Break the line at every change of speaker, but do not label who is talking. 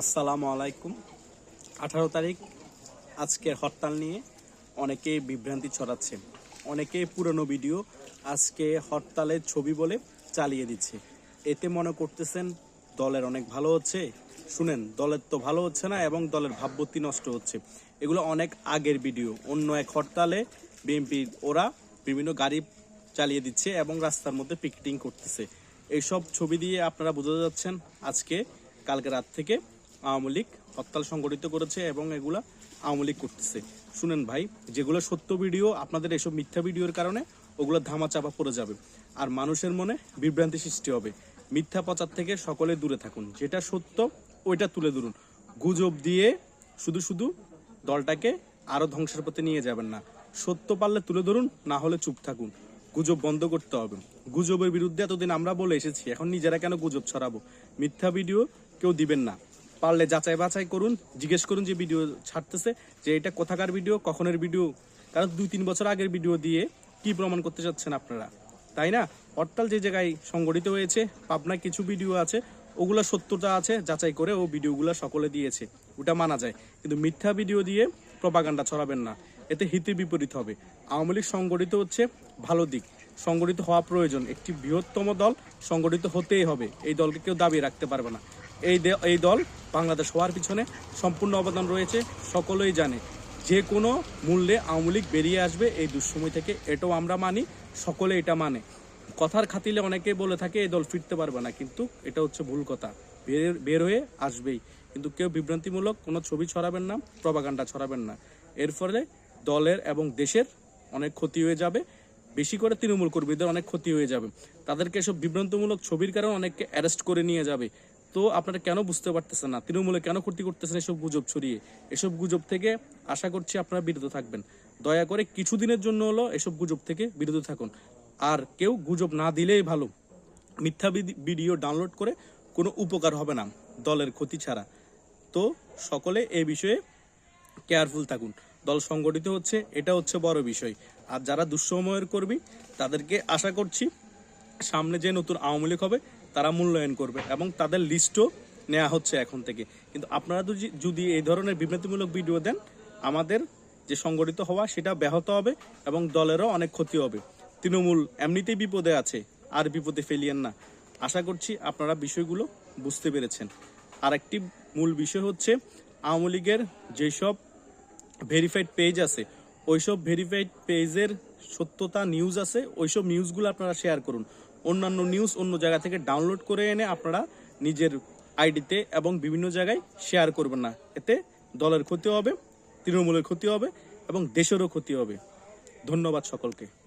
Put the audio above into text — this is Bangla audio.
আসসালামু আলাইকুম। আঠারো তারিখ আজকের হরতাল নিয়ে অনেকেই বিভ্রান্তি ছড়াচ্ছে। অনেকে পুরনো ভিডিও আজকে হরতালের ছবি বলে চালিয়ে দিচ্ছে। এতে মনে করতেছেন, দলের অনেক ভালো হচ্ছে। শুনেন, দলের তো ভালো হচ্ছে না এবং দলের ভাবমূর্তি নষ্ট হচ্ছে। এগুলো অনেক আগের ভিডিও। অন্য এক হরতালে বিএনপি ওরা বিভিন্ন গাড়ি চালিয়ে দিচ্ছে এবং রাস্তার মধ্যে পিকেটিং করতেছে। এইসব ছবি দিয়ে আপনারা বোঝা যাচ্ছেন, আজকে, কালকে রাত থেকে আওয়ামী লীগ হরতাল সংগঠিত করেছে এবং এগুলা আওয়ামী লীগ করতেছে। শুনেন ভাই, যেগুলো সত্য ভিডিও, আপনাদের এসব মিথ্যা ভিডিওর কারণে ওগুলো ধামা চাপা পড়ে যাবে আর মানুষের মনে বিভ্রান্তি সৃষ্টি হবে। মিথ্যা প্রচার থেকে সকলে দূরে থাকুন, যেটা সত্য ওইটা তুলে ধরুন। গুজব দিয়ে শুধু শুধু দলটাকে আরও ধ্বংসের পথে নিয়ে যাবেন না। সত্য পারলে তুলে ধরুন, না হলে চুপ থাকুন। গুজব বন্ধ করতে হবে। গুজবের বিরুদ্ধে এতদিন আমরা বলে এসেছি, এখন নিজেরা কেন গুজব ছড়াবো? মিথ্যা ভিডিও কেউ দিবেন না। পারলে যাচাই বাছাই করুন, জিজ্ঞেস করুন যে ভিডিও ছাড়তেছে, যে এটা কোথাকার ভিডিও কখনের ভিডিও কারণ দুই তিন বছর আগের ভিডিও দিয়ে কি প্রমাণ করতে চাচ্ছেন আপনারা, তাই না? হরতাল যে জায়গায় সংগঠিত হয়েছে, পাবনায় কিছু ভিডিও আছে, ওগুলো সত্যতা আছে, যাচাই করে ও ভিডিওগুলো সকলে দিয়েছে, ওটা মানা যায়। কিন্তু মিথ্যা ভিডিও দিয়ে প্রপাগান্ডা ছড়াবেন না, এতে হিতে বিপরীত হবে। আওয়ামী লীগ সংগঠিত হচ্ছে ভালো দিক, সংগঠিত হওয়া প্রয়োজন, একটি বৃহত্তম দল সংগঠিত হতেই হবে, এই দলকে কেউ দাবি রাখতে পারবে না। এই এই দল বাংলাদেশ হওয়ার পিছনে সম্পূর্ণ অবদান রয়েছে, সকলেই জানে। যে কোনো মূল্যে আওয়ামী লীগ বেরিয়ে আসবে এই দুঃসময় থেকে, এটাও আমরা মানি, সকলে এটা মানে। কথার খাতিলে অনেকে বলে থাকে, এই দল ফিরতে পারবে না। কিন্তু এটা হচ্ছে ভুল কথা। বের বের হয়ে আসবেই। কিন্তু কেউ বিভ্রান্তিমূলক কোনো ছবি ছড়াবেন না প্রপাগান্ডা ছড়াবেন না। এর ফলে দলের এবং দেশের অনেক ক্ষতি হয়ে যাবে। বেশি করে তৃণমূল কর্মীদের অনেক ক্ষতি হয়ে যাবে। তাদেরকে এসব বিভ্রান্তমূলক ছবির কারণে অনেককে অ্যারেস্ট করে নিয়ে যাবে। তো আপনারা কেন বুঝতে পারতেছেন না? তৃণমূলে কেন ক্ষতি করতেছেন এসব গুজব ছড়িয়ে? এসব গুজব থেকে আশা করছি আপনারা বিরত থাকবেন। দয়া করে কিছুদিনের জন্য হলো এসব গুজব থেকে বিরত থাকুন। আর কেউ গুজব না দিলেই ভালো। মিথ্যা ভিডিও ডাউনলোড করে কোনো উপকার হবে না দলের ক্ষতি ছাড়া। তো সকলে এ বিষয়ে কেয়ারফুল থাকুন। দল সংগঠিত হচ্ছে, এটা হচ্ছে বড় বিষয়। আর যারা দুঃসময়ের করবি তাদেরকে আশা করছি সামনে যে নতুন আওয়ামী লীগ হবে তারা মূল্যায়ন করবে এবং তাদের লিস্টও নেওয়া হচ্ছে এখন থেকে। কিন্তু আপনারা যদি- এই ধরনের বিভ্রান্তিমূলক ভিডিও দেন, আমাদের যে সংগঠিত হওয়া সেটা ব্যাহত হবে এবং দলেরও অনেক ক্ষতি হবে। তৃণমূল এমনিতেই বিপদে আছে, আর বিপদে ফেলিয়েন না। আশা করছি আপনারা বিষয়গুলো বুঝতে পেরেছেন। আরেকটি মূল বিষয় হচ্ছে, আওয়ামী লীগের যেসব ভেরিফাইড পেজ আছে, ওইসব ভেরিফাইড পেজের সত্যতা, নিউজ আছে, ওইসব নিউজগুলো আপনারা শেয়ার করুন। অন্যান্য নিউজ অন্য জায়গা থেকে ডাউনলোড করে এনে আপনারা নিজের আইডিতে এবং বিভিন্ন জায়গায় শেয়ার করবেন না। এতে দলের ক্ষতি হবে, তৃণমূলের ক্ষতি হবে এবং দেশেরও ক্ষতি হবে। ধন্যবাদ সকলকে।